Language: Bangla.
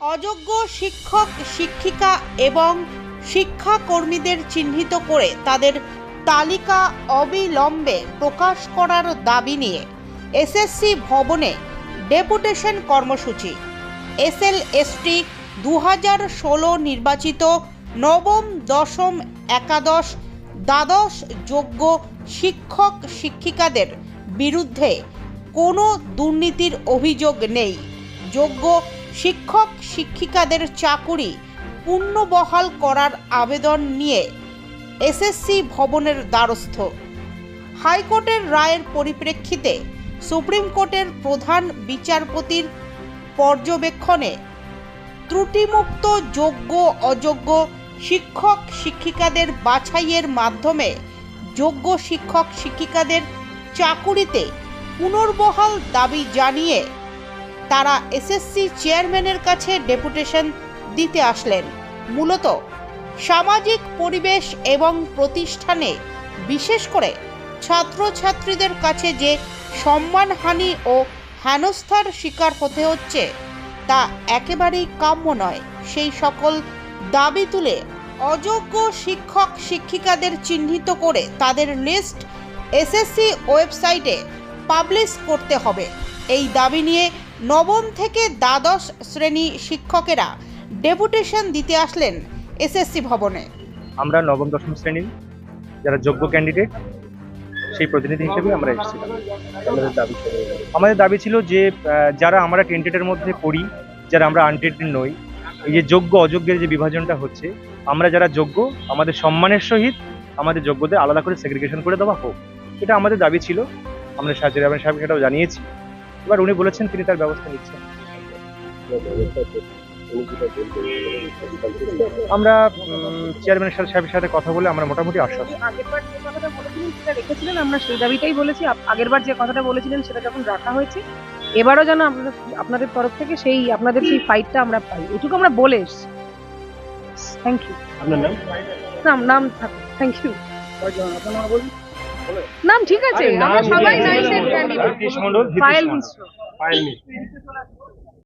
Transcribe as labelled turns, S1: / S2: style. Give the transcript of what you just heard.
S1: অযোগ্য শিক্ষক, শিক্ষিকা এবং শিক্ষাকর্মীদের চিহ্নিত করে তাদের তালিকা অবিলম্বে প্রকাশ করার দাবি নিয়ে এসএসসি ভবনে ডেপুটেশন কর্মসূচি। এসএলএসটি দু হাজার ষোলো নির্বাচিত নবম, দশম, একাদশ, দ্বাদশ যোগ্য শিক্ষক, শিক্ষিকাদের বিরুদ্ধে কোনো দুর্নীতির অভিযোগ নেই। যোগ্য শিক্ষক শিক্ষিকাদের চাকুরি পুনর্বহাল করার আবেদন নিয়ে এসএসসি ভবনের দ্বারস্থ। হাইকোর্টের রায়ের পরিপ্রেক্ষিতে সুপ্রিম কোর্টের প্রধান বিচারপতির পর্যবেক্ষণে ত্রুটিমুক্ত যোগ্য অযোগ্য শিক্ষক শিক্ষিকাদের বাছাইয়ের মাধ্যমে যোগ্য শিক্ষক শিক্ষিকাদের চাকুরিতে পুনর্বহাল দাবি জানিয়ে তারা এসএসসি চেয়ারম্যানের কাছে ডেপুটেশন দিতে আসলেন। মূলত সামাজিক পরিবেশ এবং প্রতিষ্ঠানে বিশেষ করে ছাত্রছাত্রীদের কাছে যে সম্মানহানি ও হেনস্থার শিকার হতে হচ্ছে, তা একেবারেই কাম্য নয়। সেই সকল দাবি তুলে অযোগ্য শিক্ষক, শিক্ষিকাদের চিহ্নিত করে তাদের লিস্ট এসএসসি ওয়েবসাইটে পাবলিশ করতে হবে। এই দাবি নিয়ে নবম থেকে দ্বাদশ শ্রেণি শিক্ষকেরা ডেপুটেশন দিতে আসলেন এসএসসি ভবনে।
S2: আমরা নবম, দশম শ্রেণির যারা যোগ্য ক্যান্ডিডেট, সেই প্রতিনিধি হিসেবে আমরা এসেছিলাম আমাদের দাবি ছিল আমাদের দাবি ছিল যে যারা আমরা টেন্টেডের মধ্যে পড়ি, যারা আমরা আনটেন্টেড নই, এই যে যোগ্য, অযোগ্যের যে বিভাজনটা হচ্ছে, আমরা যারা যোগ্য, আমাদের সম্মানের সহিত আমাদের যোগ্যদের আলাদা করে সেগ্রিগেশন করে দেওয়া হোক, এটা আমাদের দাবি ছিল। আমরা রাবেন সাহেব সেটাও জানিয়েছি। এবার উনি বলেছেন তিনি তার ব্যবস্থা নিচ্ছেন। আমরা চেয়ারম্যান সাহেবের সাথে কথা বলে আমরা মোটামুটি আশ্বস্ত।
S3: আগেরবার যে কথাটা বলেছিলেন সেটা রেখেছিলেন আমরা সেই দাবিটাই বলেছি। আগেরবার যে কথাটা বলেছিলেন সেটা যখন রাখা হয়েছে এবারও যেন আপনাদের আপনাদের তরফ থেকে সেই আপনাদের সেই ফাইটটা আমরা পাই। এটুকু আমরা বলে এসছি। থ্যাংক ইউ
S2: আপনার নাম?
S3: নাম নাম থাকুক। থ্যাংক ইউ নাম ঠিক আছে আমরা সবাই
S2: nice
S3: and
S2: file.
S3: Mishra.
S2: Mishra.